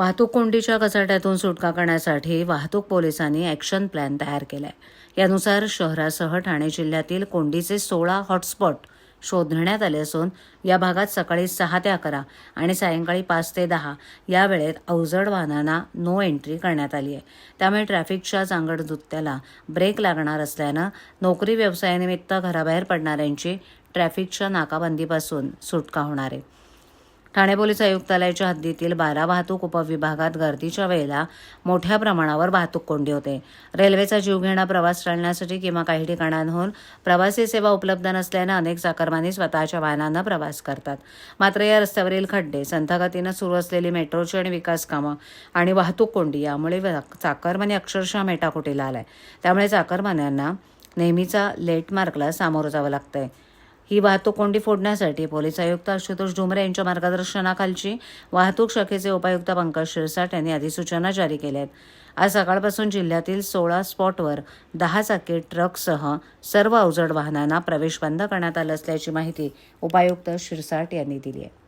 वाहतूक कोंडीच्या कचाट्यातून सुटका करण्यासाठी वाहतूक पोलिसांनी ॲक्शन प्लॅन तयार केलाय. यानुसार शहरासह ठाणे जिल्ह्यातील कोंडीचे सोळा हॉटस्पॉट शोधण्यात आले असून या भागात सकाळी सहा ते अकरा आणि सायंकाळी पाच ते दहा या वेळेत अवजड वाहनांना नो एंट्री करण्यात आली आहे. त्यामुळे ट्रॅफिकच्या चांगड ब्रेक लागणार असल्यानं नोकरी व्यवसायानिमित्त घराबाहेर पडणाऱ्यांची ट्रॅफिकच्या नाकाबंदीपासून सुटका होणार आहे. ठाणे पोलीस आयुक्तालयाच्या हद्दीतील बारा वाहतूक उपविभागात गर्दीच्या वेळेला मोठ्या प्रमाणावर वाहतूक कोंडी होते. रेल्वेचा जीवघेणा प्रवास टाळण्यासाठी किंवा काही ठिकाणांहून प्रवासी सेवा उपलब्ध नसल्यानं अनेक चाकरमानी स्वतःच्या वाहनांना प्रवास करतात. मात्र या रस्त्यावरील खड्डे संथगतीनं सुरू असलेली मेट्रोची आणि विकास कामं आणि वाहतूक कोंडी यामुळे चाकरमानी अक्षरशः मेटाकुटीला आलाय. त्यामुळे चाकरमान्यांना नेहमीचा लेट मार्कला सामोरं जावं लागतंय. ही वाहतूक कोंडी फोडण्यासाठी पोलीस आयुक्त आशुतोष डुमरे यांच्या मार्गदर्शनाखालची वाहतूक शाखेचे उपायुक्त पंकज शिरसाट यांनी अधिसूचना जारी केल्या आहेत आज सकाळपासून जिल्ह्यातील सोळा स्पॉटवर दहा चाकी ट्रकसह सर्व अवजड वाहनांना प्रवेश बंद करण्यात आला असल्याची माहिती उपायुक्त शिरसाट यांनी दिली आहे.